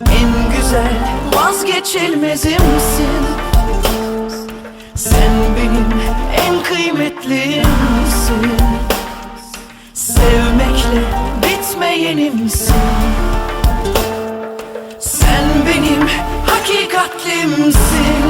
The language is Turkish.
En güzel vazgeçilmezimsin. Sen benim en kıymetlimsin. Sevmekle bitmeyenimsin. Sen benim hakikatlimsin.